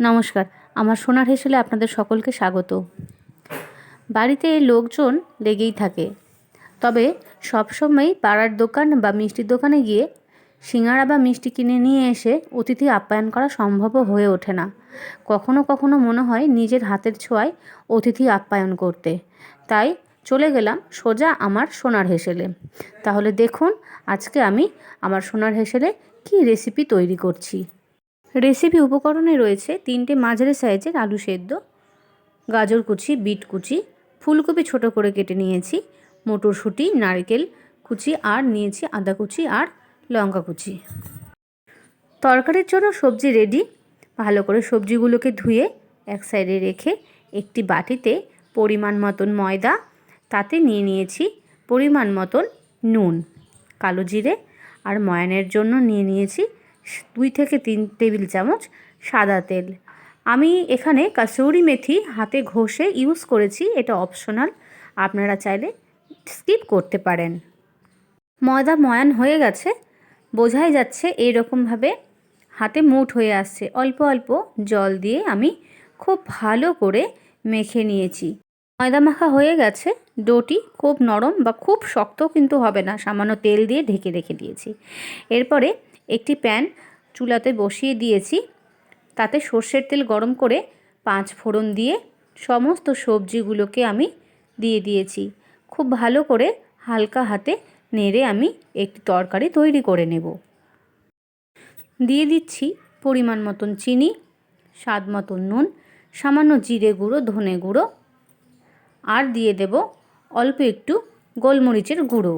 নমস্কার, আমার সোনার হেসেলে আপনাদের সকলকে স্বাগত। বাড়িতে লোকজন লেগেই থাকে। তবে সবসময়ই পাড়ার দোকান বা মিষ্টির দোকানে গিয়ে সিঙ্গাড়া বা মিষ্টি কিনে নিয়ে এসে অতিথি আপ্যায়ন করা সম্ভবও হয়ে ওঠে না। কখনো কখনো মনে হয় নিজের হাতের ছোঁয়ায় অতিথি আপ্যায়ন করতে। তাই চলে গেলাম সোজা আমার সোনার হেসেলে। তাহলে দেখুন আজকে আমি আমার সোনার হেসেলে কী রেসিপি তৈরি করছি। রেসিপি উপকরণে রয়েছে তিনটে মাঝারি সাইজের আলু সেদ্ধ, গাজর কুচি, বিট কুচি, ফুলকপি ছোট করে কেটে নিয়েছি, মটরশুঁটি, নারকেল কুচি আর নিয়েছি আদা কুচি আর লঙ্কা কুচি। তরকারির জন্য সবজি রেডি ভালো করে সবজিগুলোকে ধুয়ে এক সাইডে রেখে একটি বাটিতে পরিমাণ মতন ময়দা, তাতে নিয়ে নিয়েছি পরিমাণ মতন নুন, কালো জিরে আর ময়ানের জন্য নিয়ে নিয়েছি দুই থেকে তিন টেবিল চামচ সাদা তেল। আমি এখানে কাসৌরি মেথি হাতে ঘষে ইউজ করেছি, এটা অপশনাল আপনারা চাইলে স্কিপ করতে পারেন। ময়দা ময়ান হয়ে গেছে, বোঝাই যাচ্ছে এইরকমভাবে হাতে মুঠ হয়ে আসছে। অল্প অল্প জল দিয়ে আমি খুব ভালো করে মেখে নিয়েছি। ময়দা মাখা হয়ে গেছে, ডোটি খুব নরম বা খুব শক্ত কিন্তু হবে না, সামান্য তেল দিয়ে ঢেকে রেখে দিয়েছি। এরপরে একটি প্যান চুলাতে বসিয়ে দিয়েছি। তাতে সর্ষের তেল গরম করে পাঁচ ফোড়ন দিয়ে সমস্ত সবজিগুলোকে আমি দিয়ে দিয়েছি। খুব ভালো করে হালকা হাতে নেড়ে আমি একটি তরকারি তৈরি করে নেব। দিয়ে দিচ্ছি পরিমাণ মতন চিনি, স্বাদ মতন নুন, সামান্য জিরে গুঁড়ো, ধনে গুঁড়ো। আর দিয়ে দেব অল্প একটু গোলমরিচের গুঁড়ো।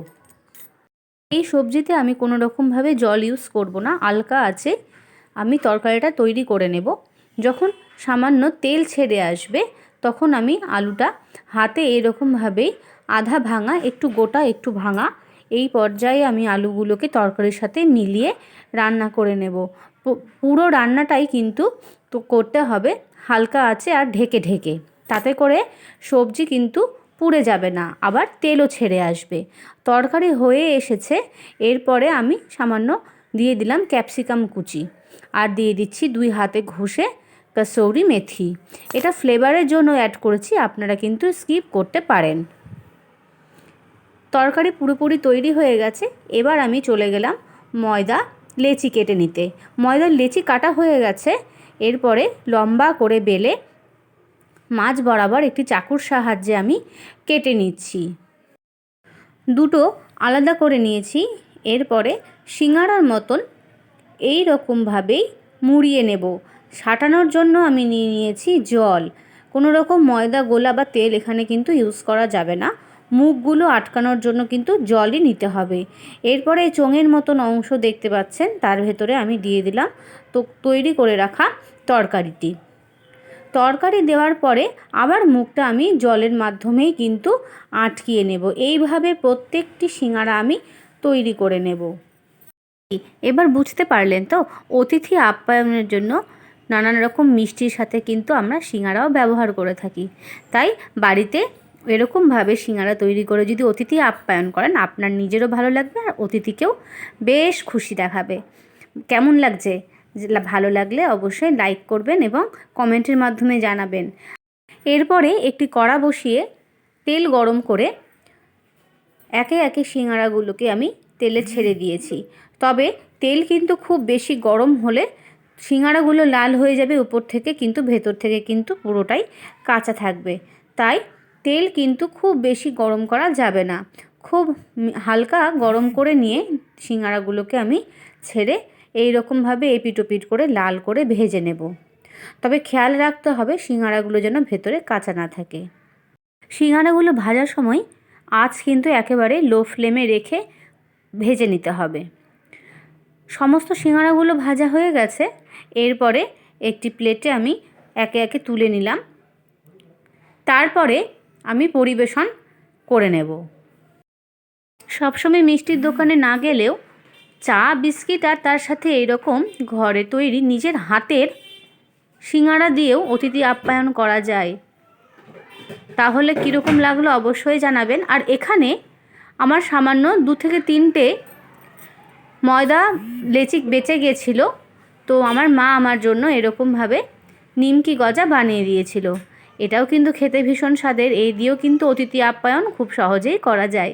এই সবজিতে আমি কোনো রকমভাবে জল ইউজ করব না, আলকা আছে, আমি তরকারিটা তৈরি করে নেব। যখন সামান্য তেল ছেড়ে আসবে, তখন আমি আলুটা হাতে এরকমভাবেই আধা ভাঙা, একটু গোটা, একটু ভাঙা, এই পর্যায়ে আমি আলুগুলোকে তরকারির সাথে মিলিয়ে রান্না করে নেব। পুরো রান্নাটাই কিন্তু তো করতে হবে, হালকা আছে আর ঢেকে ঢেকে। তাতে করে সবজি কিন্তু পুড়ে যাবে না, আবার তেলও ছেড়ে আসবে। তরকারি হয়ে এসেছে, এরপরে আমি সামান্য দিয়ে দিলাম ক্যাপসিকাম কুচি আর দিয়ে দিচ্ছি দুই হাতে ঘষে কসৌরি মেথি। এটা ফ্লেভারের জন্য অ্যাড করেছি, আপনারা কিন্তু স্কিপ করতে পারেন। তরকারি পুরোপুরি তৈরি হয়ে গেছে, এবার আমি চলে গেলাম ময়দা লেচি কেটে নিতে। ময়দার লেচি কাটা হয়ে গেছে, এরপরে লম্বা করে বেলে মাছ বরাবর একটি চাকুর সাহায্যে আমি কেটে নিচ্ছি। দুটো আলাদা করে নিয়েছি। এরপরে সিঙ্গারার মতন এই রকমভাবেই মুড়িয়ে নেব। সাটানোর জন্য আমি নিয়ে নিয়েছি জল। কোনো রকম ময়দা, গোলা বা তেল এখানে কিন্তু ইউজ করা যাবে না। মুখগুলো আটকানোর জন্য কিন্তু জলই নিতে হবে। এরপরে এই চোঙের মতন অংশ দেখতে পাচ্ছেন, তার ভেতরে আমি দিয়ে দিলাম তো তৈরি করে রাখা তরকারিটি। তরকারি দেওয়ার পরে আবার মুখটা আমি জলের মাধ্যমেই কিন্তু আটকিয়ে নেব। এইভাবে প্রত্যেকটি সিঙ্গারা আমি তৈরি করে নেব। এবার বুঝতে পারলেন তো, অতিথি আপ্যায়নের জন্য নানান রকম মিষ্টির সাথে কিন্তু আমরা সিঙ্গারাও ব্যবহার করে থাকি। তাই বাড়িতে এরকমভাবে সিঙ্গারা তৈরি করে যদি অতিথি আপ্যায়ন করেন, আপনার নিজেরও ভালো লাগবে আর অতিথিকেও বেশ খুশি দেখাবে। কেমন লাগছে? ভালো লাগলে অবশ্যই লাইক করবেন এবং কমেন্টের মাধ্যমে জানাবেন। এরপরে একটি কড়া বসিয়ে তেল গরম করে একে একে সিঙ্গারাগুলোকে আমি তেলে ছেড়ে দিয়েছি। তবে তেল কিন্তু খুব বেশি গরম হলে সিঙ্গারাগুলো লাল হয়ে যাবে উপর থেকে কিন্তু ভেতর থেকে কিন্তু পুরোটাই কাঁচা থাকবে। তাই তেল কিন্তু খুব বেশি গরম করা যাবে না। খুব হালকা গরম করে নিয়ে সিঙ্গারাগুলোকে আমি ছেড়ে এই রকমভাবে এপিটোপিট করে লাল করে ভেজে নেব। তবে খেয়াল রাখতে হবে সিঙ্গারাগুলো যেন ভেতরে কাঁচা না থাকে। সিঙ্গারাগুলো ভাজার সময় আঁচ কিন্তু একেবারে লো ফ্লেমে রেখে ভেজে নিতে হবে। সমস্ত সিঙ্গারাগুলো ভাজা হয়ে গেছে। এরপরে একটি প্লেটে আমি একে একে তুলে নিলাম। তারপরে আমি পরিবেশন করে নেব। সবসময় মিষ্টির দোকানে না গেলেও চা, বিস্কিট আর তার সাথে এরকম ঘরে তৈরি নিজের হাতের সিঙ্গারা দিয়েও অতিথি আপ্যায়ন করা যায়। তাহলে কীরকম লাগল অবশ্যই জানাবেন। আর এখানে আমার সামান্য দু থেকে তিনটে ময়দা, লেচি বেঁচে গিয়েছিল তো আমার মা আমার জন্য এরকমভাবে নিমকি গজা বানিয়ে দিয়েছিল। এটাও কিন্তু খেতে ভীষণ স্বাদের। এই দিয়েও কিন্তু অতিথি আপ্যায়ন খুব সহজেই করা যায়।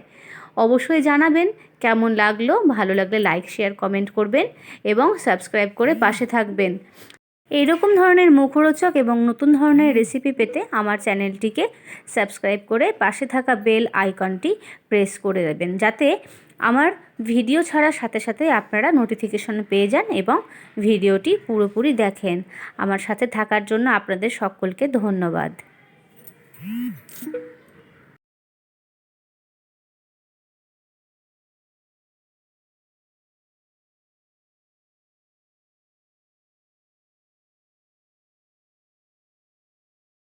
অবশ্যই জানাবেন কেমন লাগল। ভালো লাগলে লাইক, শেয়ার, কমেন্ট করবেন এবং সাবস্ক্রাইব করে পাশে থাকবেন। এইরকম ধরনের মুখরোচক এবং নতুন ধরনের রেসিপি পেতে আমার চ্যানেলটিকে সাবস্ক্রাইব করে পাশে থাকা বেল আইকনটি প্রেস করে দেবেন। যাতে আমার ভিডিও ছাড়ার সাথে সাথে আপনারা নোটিফিকেশন পেয়ে যান এবং ভিডিওটি পুরোপুরি দেখেন। আমার সাথে থাকার জন্য আপনাদের সকলকে ধন্যবাদ।